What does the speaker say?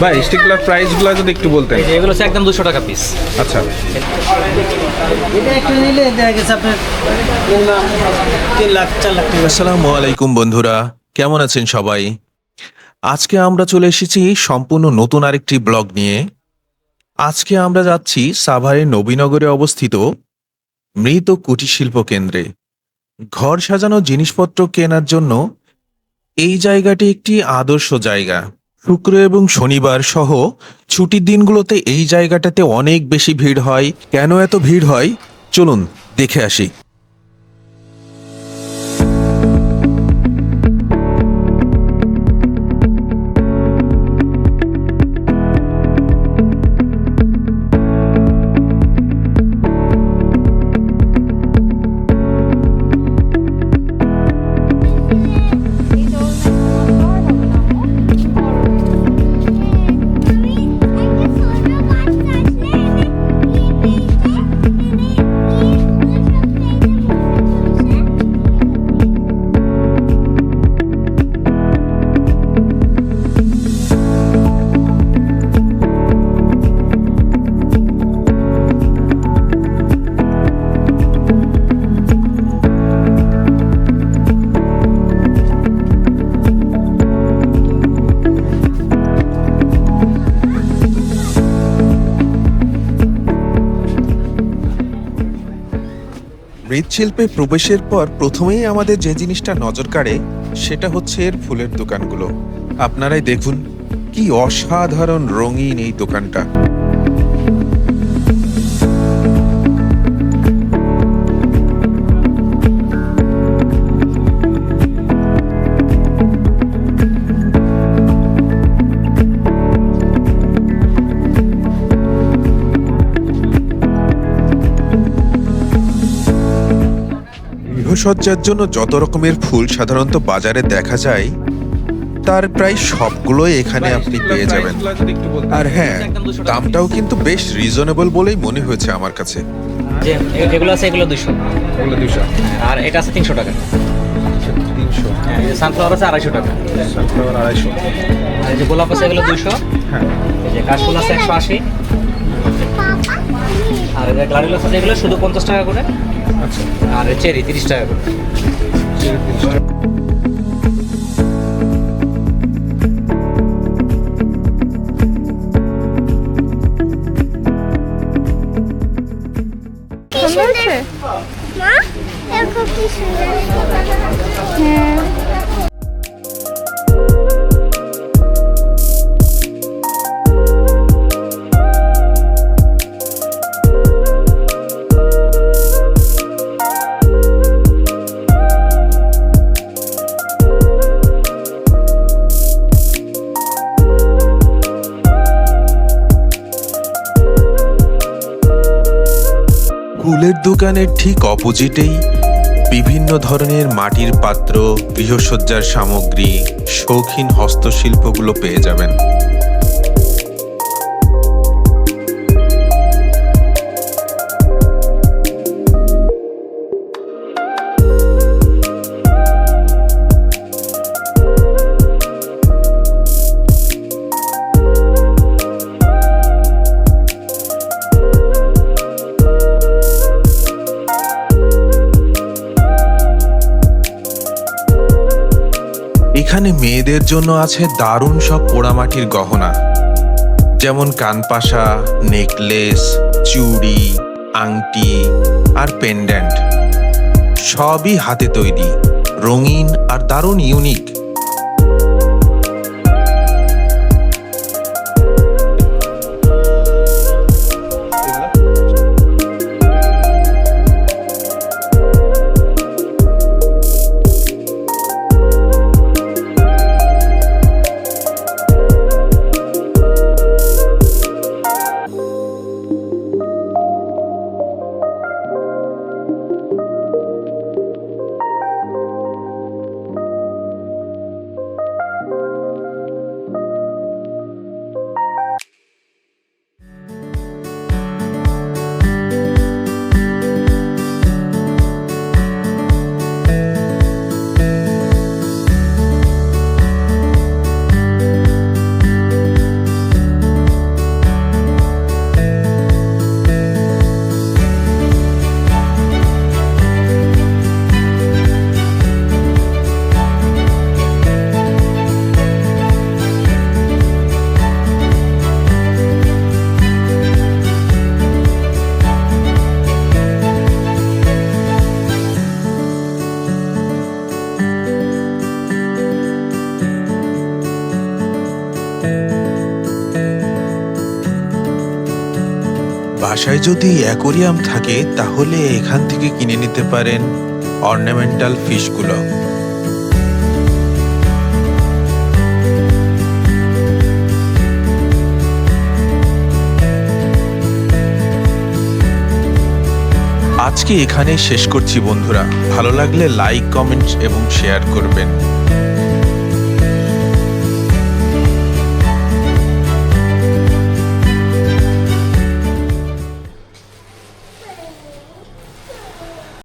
ভাই স্টিকগুলোর প্রাইসগুলো যদি একটু বলতেন। এগুলো হচ্ছে একদম দুশো টাকা পিস আচ্ছা। আসসালামু আলাইকুম বন্ধুরা কেমন আছেন সবাই? আজকে আমরা চলে এসেছি সম্পূর্ণ নতুন আরেকটি ব্লগ নিয়ে। আজকে আমরা যাচ্ছি সাভারের নবীনগরে অবস্থিত মৃত কুটির শিল্প কেন্দ্রে। ঘর সাজানো জিনিসপত্র কেনার জন্য এই জায়গাটি একটি আদর্শ জায়গা। শুক্র এবং শনিবার সহ ছুটির দিনগুলোতে এই জায়গাটাতে অনেক বেশি ভিড় হয়। কেন এত ভিড় হয়? চলুন দেখে আসি। মৃৎশিল্পে প্রবেশের পর প্রথমেই আমাদের যে জিনিসটা নজর কাড়ে, সেটা হচ্ছে এর ফুলের দোকানগুলো। আপনারাই দেখুন, কি অসাধারণ রঙিন এই দোকানটা। গৃহসজ্জার জন্য যত রকমের ফুল সাধারণত বাজারে দেখা যায় তার প্রায় সবগুলোই এখানে আপনি পেয়ে যাবেন। আর হ্যাঁ দামটাও কিন্তু বেশ রিজনেবল বলেই মনে হয়েছে আমার কাছে। যে যেগুলো আছে এগুলো দুশো। ওগুলো দুশো। আর এটা আছে তিনশো টাকা। তিনশো। হ্যাঁ, সানফ্লাওয়ার আছে আড়াইশো টাকা। সানফ্লাওয়ার আড়াইশো। আর এই যে গোলাপ আছে এগুলো দুশো। হ্যাঁ। যে কাশফুল আছে একশো আশি। আর এই আছে এগুলো শুধু পঞ্চাশ টাকা করে। আর চেরি তিরিশ টাকা করে। তিনশো সুন্দর হয়েছে মা দেখো কি সুন্দর। হ্যাঁ। ফুলের দোকানের ঠিক অপোজিটেই বিভিন্ন ধরনের মাটির পাত্র গৃহসজ্জার সামগ্রী শৌখিন হস্তশিল্পগুলো পেয়ে যাবেন। মেয়েদের জন্য আছে দারুণ সব পোড়ামাটির গহনা। যেমন কানপাশা, নেকলেস, চুড়ি, আংটি আর পেন্ডেন্ট সবই হাতে তৈরি, রঙিন আর দারুণ ইউনিক। বাসায় যদি অ্যাকোরিয়াম থাকে, তাহলে এখান থেকে কিনে নিতে পারেন অর্নামেন্টাল ফিশগুলো। আজকে এখানে শেষ করছি বন্ধুরা। ভালো লাগলে লাইক কমেন্ট এবং শেয়ার করবেন।